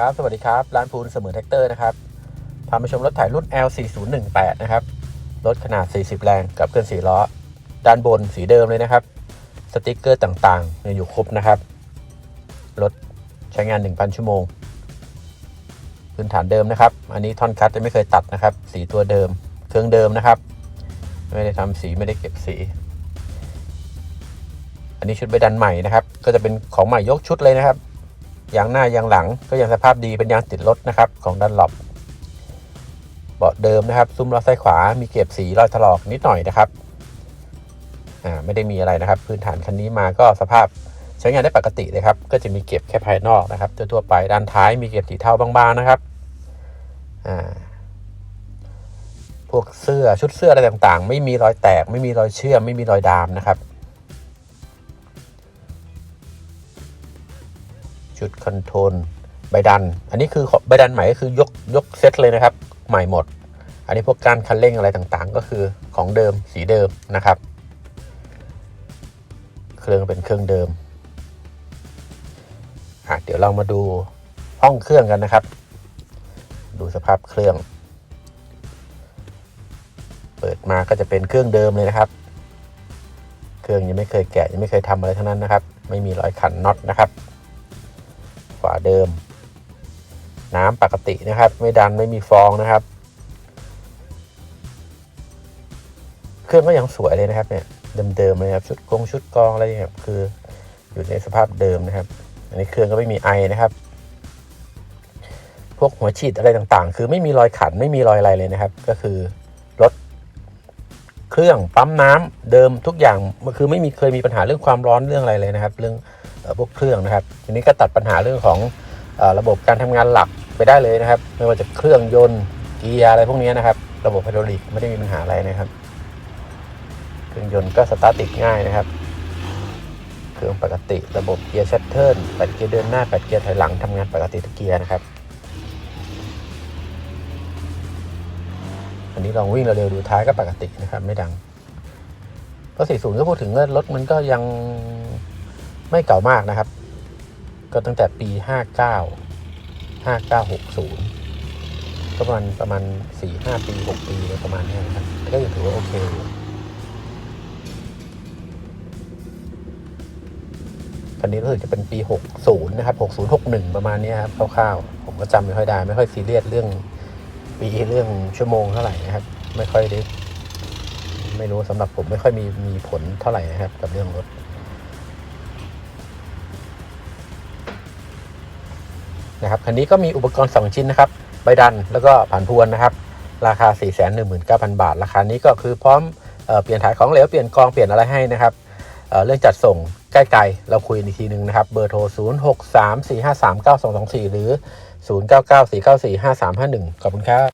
ครับ สวัสดีครับ ร้านพูนเสมอแท็กเตอร์นะครับ พามาชมรถถ่ายรุ่น L4018 นะครับ รถขนาด 40 แรงกับเครื่อง4ล้อ ด้านบนสีเดิมเลยนะครับ สติกเกอร์ต่างๆยังอยู่ครบนะครับ รถใช้งาน 1,000 ชั่วโมง พื้นฐานเดิมนะครับ อันนี้ท่อนคัตจะไม่เคยตัดนะครับ สีตัวเดิม เครื่องเดิมนะครับ ไม่ได้ทำสีไม่ได้เก็บสี อันนี้ชุดใบดันใหม่นะครับ ก็จะเป็นของใหม่ยกชุดเลยนะครับ ยางหน้ายางหลังก็ยังสภาพดีเป็นยางติดรถนะครับของดันหลบเบาะเดิมนะครับ ซุ้มล้อซ้ายขวา มีเก็บสีรอยถลอกนิดหน่อยนะครับอ่าไม่ได้มีอะไรนะครับ พื้นฐานคันนี้มาก็สภาพใช้งานได้ปกติเลยครับ ก็จะมีเก็บแค่ภายนอกนะครับทั่วๆไปด้านท้ายมีเก็บสีเทาบางๆนะครับอ่าพวกเสื้อชุดเสื้ออะไรต่างๆ ไม่มีรอยแตก ไม่มีรอยเชื่อมไม่มีรอยดามนะครับ ชุดคอนโทรลใบดัน อันนี้คือใบดันใหม่ก็คือยกยกเซตเลยนะครับ ใหม่หมด อันนี้พวกการคันเร่งอะไรต่างๆ ก็คือของเดิมสีเดิมนะครับ เครื่องเป็นเครื่องเดิมอะเดี๋ยวเรามาดูห้องเครื่องกันนะครับ ดูสภาพเครื่อง เปิดมาก็จะเป็นเครื่องเดิมเลยนะครับ เครื่องยังไม่เคยแกะยังไม่เคยทำอะไรทั้งนั้นนะครับ ไม่มีรอยขันน็อตนะครับ ฝาเดิม น้ำปกตินะครับ ไม่ดันไม่มีฟองนะครับ เครื่องก็ยังสวยเลยนะครับเนี่ยเดิมๆเลยครับชุดกงชุดกรองอะไรอย่างเงี้ยคืออยู่ในสภาพเดิมนะครับ อันนี้เครื่องก็ไม่มีไอนะครับ พวกหัวฉีดอะไรต่างๆ คือไม่มีรอยขันไม่มีรอยอะไรเลยนะครับ ก็คือรถเครื่องปั๊มน้ำเดิมทุกอย่างคือไม่มีเคยมีปัญหาเรื่องความร้อนเรื่องอะไรเลยนะครับ เรื่อง พวกเครื่องนะครับ ทีนี้ก็ตัดปัญหาเรื่องของออระบบการทำงานหลักไปได้เลยนะครับ ไม่ว่าจะเครื่องยนต์เกียร์อะไรพวกนี้นะครับ ระบบไฮดรอลิกไม่ได้มีปัญหาอะไรนะครับ เครื่องยนต์ก็สตาร์ทติดง่ายนะครับ เครื่องปกติระบบเกียร์ชัตเทิลแปดเกียร์เดินหน้าแปดเกียร์ถอยหลังทำงานปกติทุกเกียร์นะครับอันนี้ลองวิ่งเร็วๆดูท้ายก็ปกตินะครับ ไม่ดังก็สี่ศูนย์ก็พูดถึงว่ารถมันก็ยัง ไม่เก่ามากนะครับ ก็ตั้งแต่ปี 59 5960 ก็ประมาณประมาณ 4-5 ปี 6 ปีประมาณนี้นะครับ ก็ยังถือว่าโอเคอยู่คันนี้รู้สึกจะเป็นปี 60 นะครับ 60 61 ประมาณนี้ครับคร่าวๆ ผมก็จำไม่ค่อยได้ ไม่ค่อยซีเรียสเรื่องปีเรื่องชั่วโมงเท่าไหร่นะครับ ไม่ค่อยได้ ไม่รู้สำหรับผมไม่ค่อยมีมีผลเท่าไหร่นะครับ กับเรื่องรถ นะครับคันนี้ก็มีอุปกรณ์ 2 ชิ้นนะครับใบดันแล้วก็ผ่านพวนนะครับ ราคา 4 1 9 0 0 0 บาท ราคานี้ก็คือพร้อมเออเปลี่ยนถ่ายของเหลวเปลี่ยนกองเปลี่ยนอะไรให้นะครับเเรื่องจัดส่งใกล้ๆเราคุยอีกทีหนึ่งนะครับ เบอร์โทร 0 6 3 4 5 3 9 2 2 4 หรือ 0 9 9 4 9 4 5 3 5 1 ขอบคุณครับ